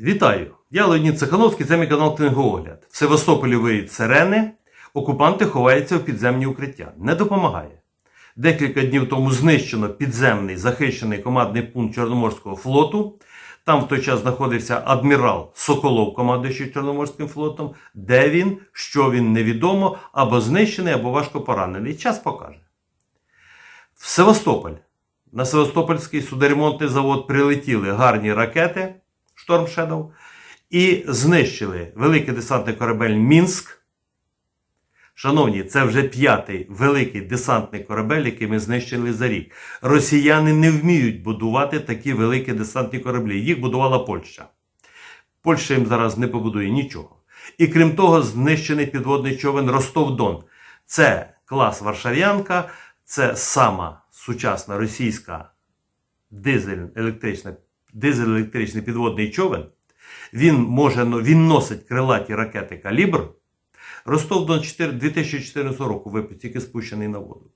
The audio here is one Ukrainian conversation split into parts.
Вітаю! Я Леонід Цехановський, це мій канал Книгоогляд. В Севастополі виють сирени, окупанти ховаються в підземні укриття. Не допомагає. Декілька днів тому знищено підземний захищений командний пункт Чорноморського флоту. Там в той час знаходився адмірал Соколов, командуючий Чорноморським флотом. Де він, що він невідомо, або знищений, або важко поранений. Час покаже. В Севастополь на Севастопольський судоремонтний завод прилетіли гарні ракети Шторм Shadow і знищили великий десантний корабель Мінськ. Шановні, це вже п'ятий великий десантний корабель, який ми знищили за рік. Росіяни не вміють будувати такі великі десантні кораблі. Їх будувала Польща. Польща їм зараз не побудує нічого. І крім того, знищений підводний човен Ростов-Дон. Це клас Варшав'янка, це сама сучасна російська дизель-електрична, дизель-електричний підводний човен. Він може він носить крилаті ракети калібр. Ростов-Дон 2014 року випустив, тільки спущений на воду.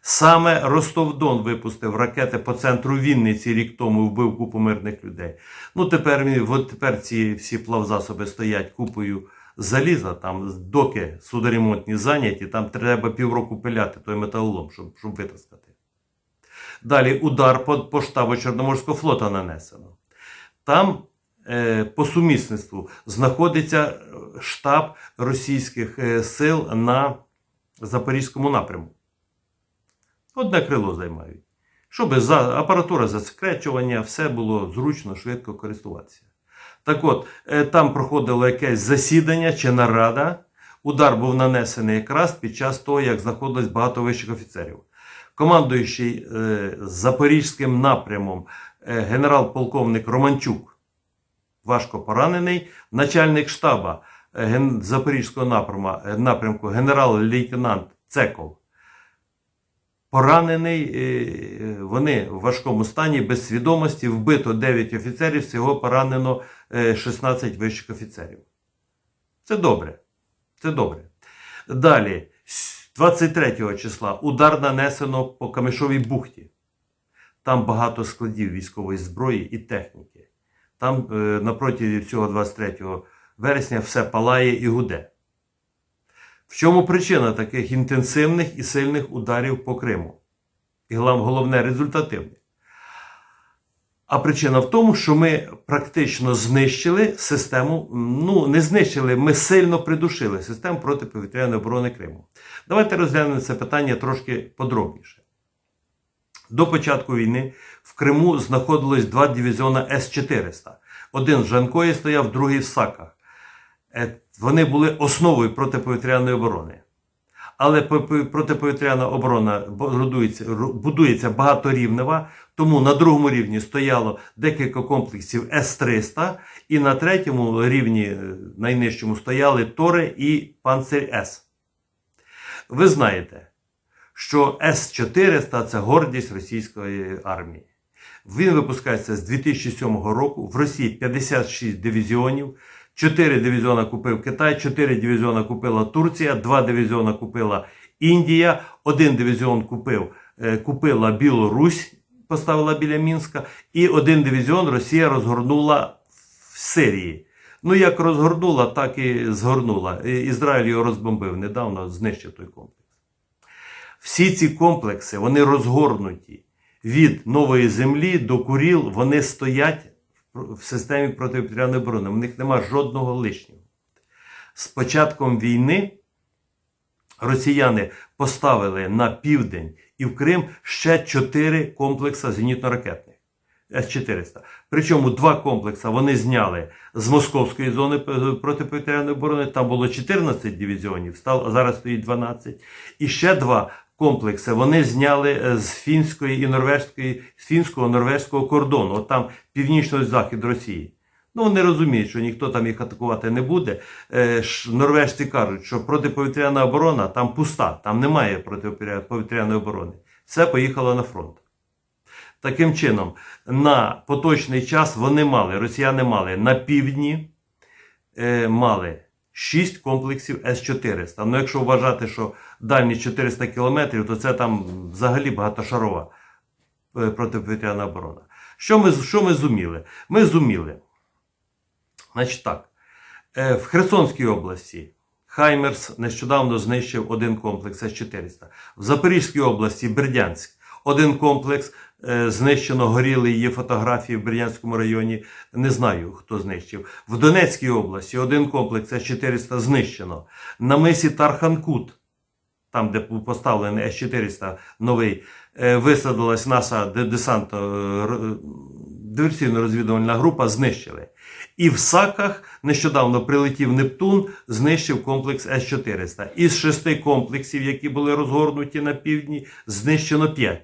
Саме Ростов-Дон випустив ракети по центру Вінниці рік тому і вбив купу мирних людей. Ну тепер, от тепер ці всі плавзасоби стоять купою заліза, там доки судоремонтні зайняті, там треба півроку пиляти той металолом, щоб, щоб витаскати. Далі удар по, по штабу Чорноморського флота нанесено. Там е, по сумісництву знаходиться штаб російських е, сил на Запорізькому напрямку. Одне крило займають. Щоб за, апаратура засекречування, все було зручно, швидко користуватися. Так от, е, там проходило якесь засідання чи нарада. Удар був нанесений якраз під час того, як знаходилось багато вищих офіцерів. Командуючий е, Запорізьким напрямом е, генерал-полковник Романчук, важко поранений, начальник штаба е, Запорізького напрямку генерал-лейтенант Цеков. Поранений, вони в важкому стані, без свідомості, вбито 9 офіцерів, всього поранено е, 16 вищих офіцерів. Це добре. Це добре. Далі, 23 числа удар нанесено по Камишовій бухті. Там багато складів військової зброї і техніки. Там е, напроти цього 23 вересня все палає і гуде. В чому причина таких інтенсивних і сильних ударів по Криму? І головне результативних. А причина в тому, що ми практично знищили систему, ну не знищили, ми сильно придушили систему протиповітряної оборони Криму. Давайте розглянемо це питання трошки подробніше. До початку війни в Криму знаходилось два дивізіони С-400. Один в Жанкої стояв, другий в Саках. Е, Вони були основою протиповітряної оборони. Але по- по- протиповітряна оборона будується, багаторівнева, тому на другому рівні стояло декілька комплексів С-300, і на третьому рівні, е, найнижчому, стояли Тори і Панцирь С. Ви знаєте, що С-400 це гордість російської армії. Він випускається з 2007 року. В Росії 56 дивізіонів. 4 дивізіона купив Китай, 4 дивізіона купила Турція, 2 дивізіона купила Індія, 1 дивізіон купив, е, купила Білорусь, поставила біля Мінська, і один дивізіон Росія розгорнула в Сирії. Ну, як розгорнула, так і згорнула. Ізраїль його розбомбив недавно, знищив той комплекс. Всі ці комплекси вони розгорнуті від нової землі до Куріл, вони стоять в системі протиповітряної оборони. В них нема жодного лишнього. З початком війни росіяни поставили на південь і в Крим ще чотири комплекси зенітно-ракетних С-400. Причому два комплекси вони зняли з московської зони протиповітряної оборони. Там було 14 дивізіонів, стало, зараз стоїть 12. І ще два комплекси вони зняли е, з фінської і норвезької, з фінського норвезького кордону. От там північний захід Росії. Ну, вони розуміють, що ніхто там їх атакувати не буде. Е, Норвежці кажуть, що протиповітряна оборона там пуста, там немає протиповітряної оборони. Все поїхало на фронт. Таким чином, на поточний час вони мали, росіяни мали на півдні е, мали 6 комплексів С-400. Ну, якщо вважати, що дальність 400 кілометрів, то це там взагалі багатошарова е, протиповітряна оборона. Що ми, що ми зуміли? Ми зуміли Значить так, е, в Херсонській області Хаймерс нещодавно знищив один комплекс С-400. В Запорізькій області Бердянськ один комплекс е, знищено, горіли є фотографії в Бердянському районі. Не знаю, хто знищив. В Донецькій області один комплекс С-400 знищено. На мисі Тарханкут, там, де поставлений С-400 новий, е, висадилась наша де- десантно е, диверсійно-розвідувальна група, знищили. І в Саках нещодавно прилетів Нептун, знищив комплекс С-400. Із шести комплексів, які були розгорнуті на півдні, знищено п'ять.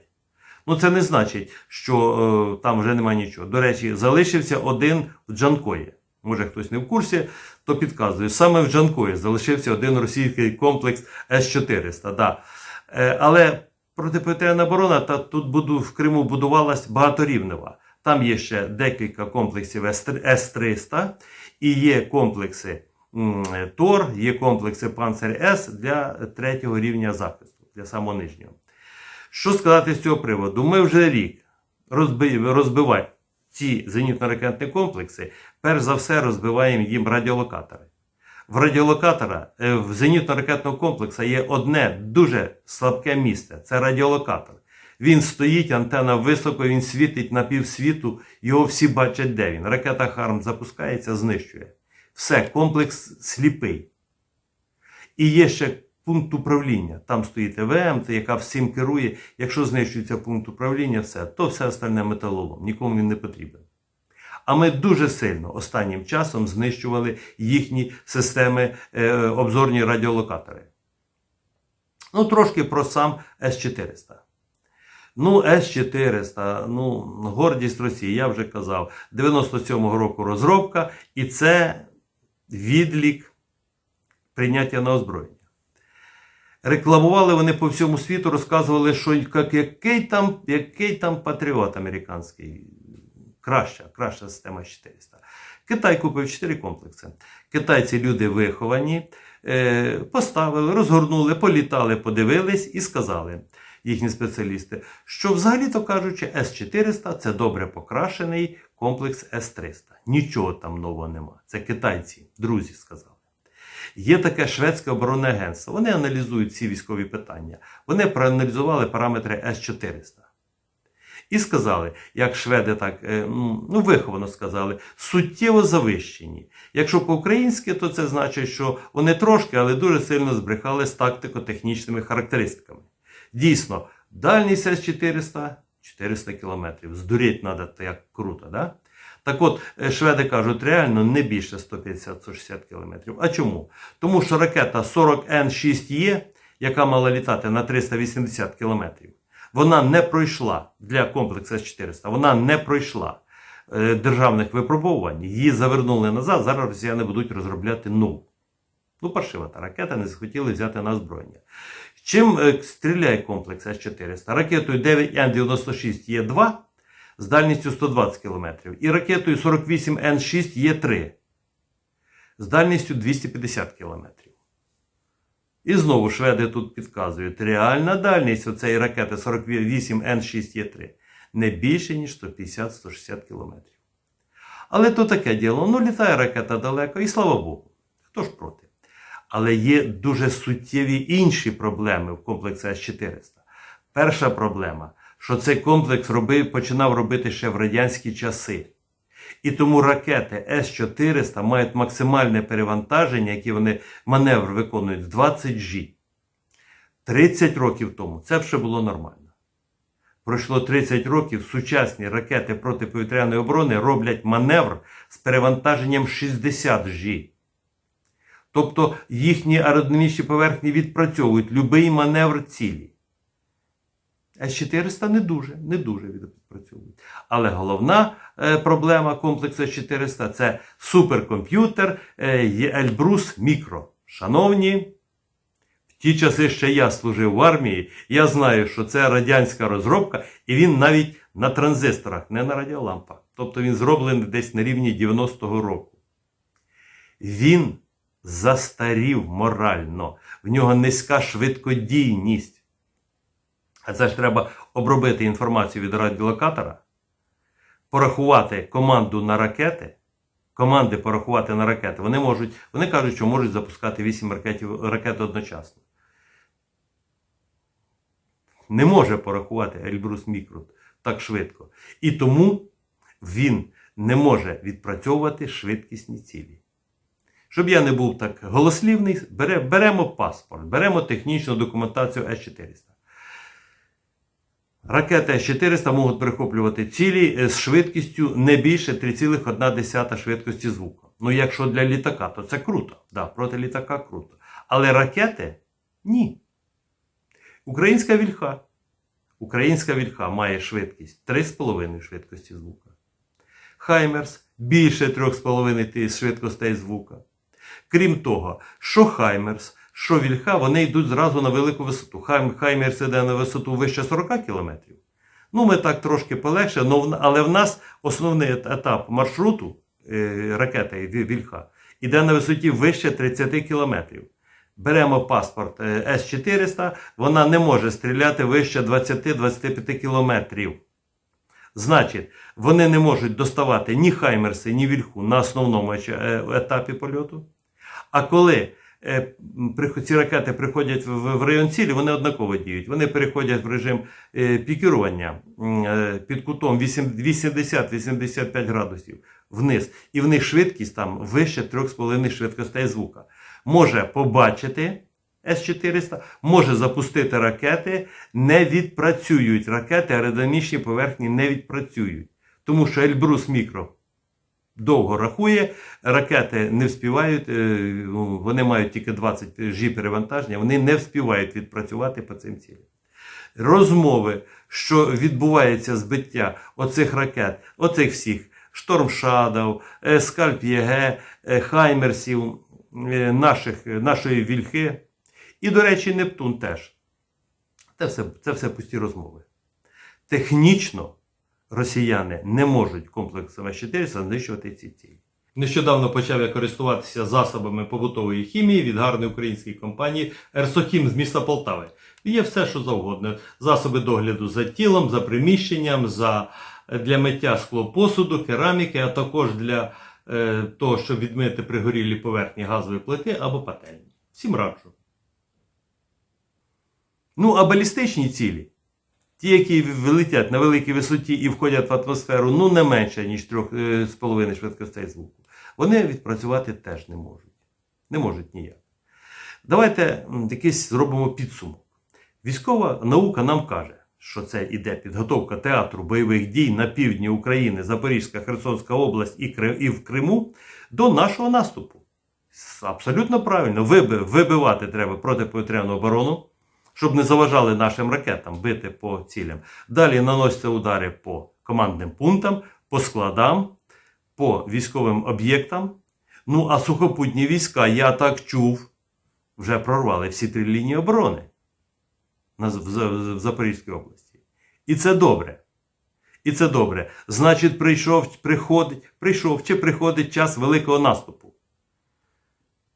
Ну, це не значить, що е, там вже немає нічого. До речі, залишився один в Джанкої. Може, хтось не в курсі, то підказую. Саме в Джанкої залишився один російський комплекс С-400. Да. Е, але протиповітряна оборона та тут буду, в Криму будувалась багаторівнева. Там є ще декілька комплексів С-300 і є комплекси ТОР, є комплекси Панцер С для третього рівня захисту, для самого нижнього. Що сказати з цього приводу? Ми вже рік розбиваємо ці зенітно-ракетні комплекси, перш за все розбиваємо їм радіолокатори. В радіолокатора е, в зенітно-ракетного комплексу є одне дуже слабке місце це радіолокатор. Він стоїть, антенна високо, він світить на півсвіту, його всі бачать, де він. Ракета Харм запускається, знищує. Все, комплекс сліпий. І є ще пункт управління. Там стоїть це яка всім керує. Якщо знищується пункт управління, все, то все остальне металолом. Нікому він не потрібен. А ми дуже сильно останнім часом знищували їхні системи е, обзорні радіолокатори. Ну, трошки про сам С-400. Ну, С-400, ну, гордість Росії, я вже казав, 97-го року розробка, і це відлік прийняття на озброєння. Рекламували вони по всьому світу, розказували, що як, який, там, який там патріот американський. Краща, краща система 400. Китай купив 4 комплекси. Китайці люди виховані, е, поставили, розгорнули, політали, подивились і сказали їхні спеціалісти, що взагалі-то кажучи, С-400 це добре покрашений комплекс С-300. Нічого там нового нема. Це китайці, друзі сказали. Є таке шведське оборонне агентство. Вони аналізують ці військові питання. Вони проаналізували параметри С-400. І сказали, як шведи так е, ну, виховано сказали, суттєво завищені. Якщо по-українськи, то це значить, що вони трошки, але дуже сильно збрехали з тактико-технічними характеристиками. Дійсно, дальність С-400 400 кілометрів. Здуріть треба, як круто, да? Так от, е, шведи кажуть, реально не більше 150-160 кілометрів. А чому? Тому що ракета 40Н6Е, яка мала літати на 380 кілометрів, вона не пройшла для комплексу С-400, вона не пройшла е, державних випробувань. Її завернули назад. Зараз росіяни будуть розробляти нову. Ну, паршива та ракета, не захотіли взяти на озброєння. Чим е, стріляє комплекс С-400? Ракетою 9Н96Е2 з дальністю 120 км і ракетою 48Н6Е3 з дальністю 250 км. І знову шведи тут підказують, реальна дальність цієї ракети 48Н6Е3 не більше, ніж 150-160 км. Але то таке діло. Ну, літає ракета далеко, і слава Богу. Хто ж проти? Але є дуже суттєві інші проблеми в комплексі С-400. Перша проблема, що цей комплекс робив, починав робити ще в радянські часи. І тому ракети С-400 мають максимальне перевантаження, які вони маневр виконують з 20 G. 30 років тому це ще було нормально. Пройшло 30 років, сучасні ракети протиповітряної оборони роблять маневр з перевантаженням 60 G. Тобто їхні аеродинамічні поверхні відпрацьовують будь-який маневр цілі. С-400 не дуже, не дуже відпрацьовують. Але головна е, проблема комплексу С-400 це суперкомп'ютер е, Ельбрус Мікро. Шановні, в ті часи ще я служив в армії, я знаю, що це радянська розробка, і він навіть на транзисторах, не на радіолампах. Тобто він зроблений десь на рівні 90-го року. Він застарів морально, в нього низька швидкодійність. А це ж треба обробити інформацію від радіолокатора, порахувати команду на ракети команди порахувати на ракети. Вони можуть, вони кажуть, що можуть запускати 8 ракетів, ракет одночасно. Не може порахувати Ельбрус Мікрут так швидко. І тому він не може відпрацьовувати швидкісні цілі. Щоб я не був так голослівний, беремо паспорт, беремо технічну документацію С-400. Ракети С-400 можуть перехоплювати цілі е, з швидкістю не більше 3,1 швидкості звуку. Ну, якщо для літака, то це круто. Да, проти літака круто. Але ракети ні. Українська вільха. Українська вільха має швидкість 3,5 швидкості звука. Хаймерс більше 3,5 швидкостей звука. Крім того, що Хаймерс, що Вільха, вони йдуть зразу на велику висоту. Хайм, Хаймерс іде на висоту вище 40 кілометрів. Ну, ми так трошки полегше, але в нас основний етап маршруту е, ракети Вільха іде на висоті вище 30 кілометрів. Беремо паспорт е, С-400, вона не може стріляти вище 20-25 кілометрів. Значить, вони не можуть доставати ні Хаймерси, ні Вільху на основному е, етапі польоту. А коли ці ракети приходять в, в район цілі, вони однаково діють. Вони переходять в режим е, пікірування е, під кутом 80-85 градусів вниз. І в них швидкість там вище 3,5 швидкостей звука. Може побачити С-400, може запустити ракети, не відпрацюють ракети, аеродинамічні поверхні не відпрацюють. Тому що Ельбрус Мікро довго рахує, ракети не вспівають, е, ну, вони мають тільки 20 G перевантаження, вони не вспівають відпрацювати по цим цілям. Розмови, що відбувається збиття оцих ракет, оцих всіх Шторм Шадов, Скальп ЄГ, е, Хаймерсів, е, наших, нашої Вільхи. І, до речі, Нептун теж. Це все, це все пусті розмови. Технічно росіяни не можуть комплексом С-400 знищувати ці цілі. Нещодавно почав я користуватися засобами побутової хімії від гарної української компанії Ерсохім з міста Полтави. Є все, що завгодно. Засоби догляду за тілом, за приміщенням, за, для миття склопосуду, кераміки, а також для е, того, щоб відмити пригорілі поверхні газової плити або пательні. Всім раджу. Ну, а балістичні цілі, ті, які вилетять на великій висоті і входять в атмосферу, ну не менше, ніж 3,5 швидкостей звуку, вони відпрацювати теж не можуть. Не можуть ніяк. Давайте якийсь зробимо підсумок. Військова наука нам каже, що це іде підготовка театру бойових дій на півдні України, Запорізька, Херсонська область і, в Криму до нашого наступу. Абсолютно правильно. Виби- Вибивати треба протиповітряну оборону, щоб не заважали нашим ракетам бити по цілям. Далі наносяться удари по командним пунктам, по складам, по військовим об'єктам. Ну, а сухопутні війська, я так чув, вже прорвали всі три лінії оборони в Запорізькій області. І це добре. І це добре. Значить, прийшов, приходить, прийшов чи приходить час великого наступу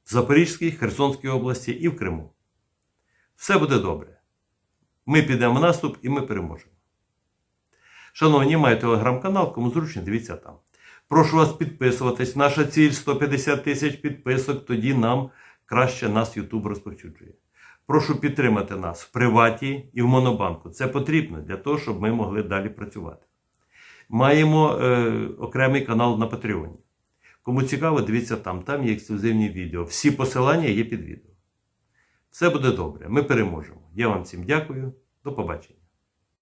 в Запорізькій, Херсонській області і в Криму. Все буде добре. Ми підемо в наступ і ми переможемо. Шановні, маю телеграм-канал, кому зручно, дивіться там. Прошу вас підписуватись. Наша ціль 150 тисяч підписок, тоді нам краще нас YouTube розповсюджує. Прошу підтримати нас в приваті і в Монобанку. Це потрібно для того, щоб ми могли далі працювати. Маємо е, окремий канал на Патреоні. Кому цікаво, дивіться там. Там є ексклюзивні відео. Всі посилання є під відео. Все буде добре. Ми переможемо. Я вам всім дякую. До побачення.